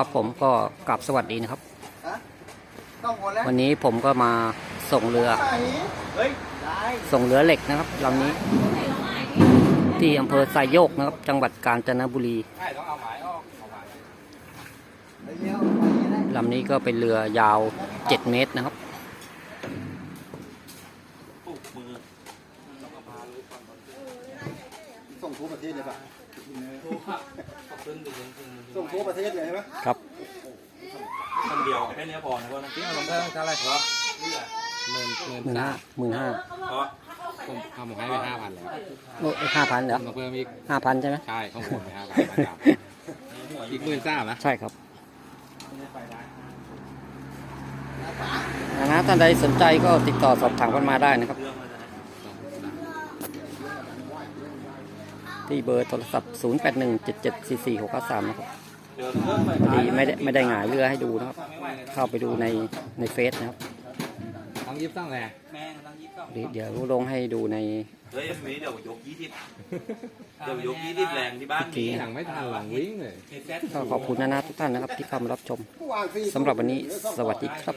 ครับผมก็กลับสวัสดีนะครับฮะต้องหมดแล้ววันนี้ผมก็มาส่งเรือเฮ้ยได้ส่งเรือเหล็กนะครับลำนี้ ที่อำเภอไซโยกนะครับ จังหวัดกาญจนบุรีใช่ต้องเอาหมายออกเอาหมายเดี๋ยวไปยังไงลำนี้ก็เป็นเรือยาว 7 เมตรนะครับ ส่งทั่วประเทศเลยปะทุกข์ขอบคุณดึงดึงส่งทั่วประเทศเลยใช่ไหมครับคนเดียวแค่นี้พอนะพ่อนะที่เอาลงได้ต้องเท่าไหร่ครับนี่แหละหมื่นหมื่นหมื่นห้าหมื่นห้าเพราะผมทำผมให้ไปห้าพันแล้วห้าพันเหรอมาเพิ่มอีกห้าพันใช่ไหมใช่ข้างบนไปห้าพันอีกหมื่นสามนะใช่ครับนะท่านใดสนใจก็ติดต่อสอบถามกันมาได้นะครับ เรื่องมันนะ ที่เบอร์โทรศัพท์ 0817744693 นะครับเดี๋ยวเรื่องไปพอดีไม่ได้ไม่ได้หงายเรือให้ดูนะครับ เข้าไปดูในในเฟซนะครับต้องยิบตั้งแหละแม่กำลังยิบก็เดี๋ยวเดี๋ยวลงให้ดูในเฮ้ยมีเดี๋ยวยกยี่สิบเดี๋ยวยกยี่สิบแรงที่บ้านทีมีหลังไม่ทันหลังวิ่งเลยก็ขอบคุณนะนะทุกท่านนะครับที่เข้ามารับชมวางฟรีสำหรับวันนี้สวัสดีครับ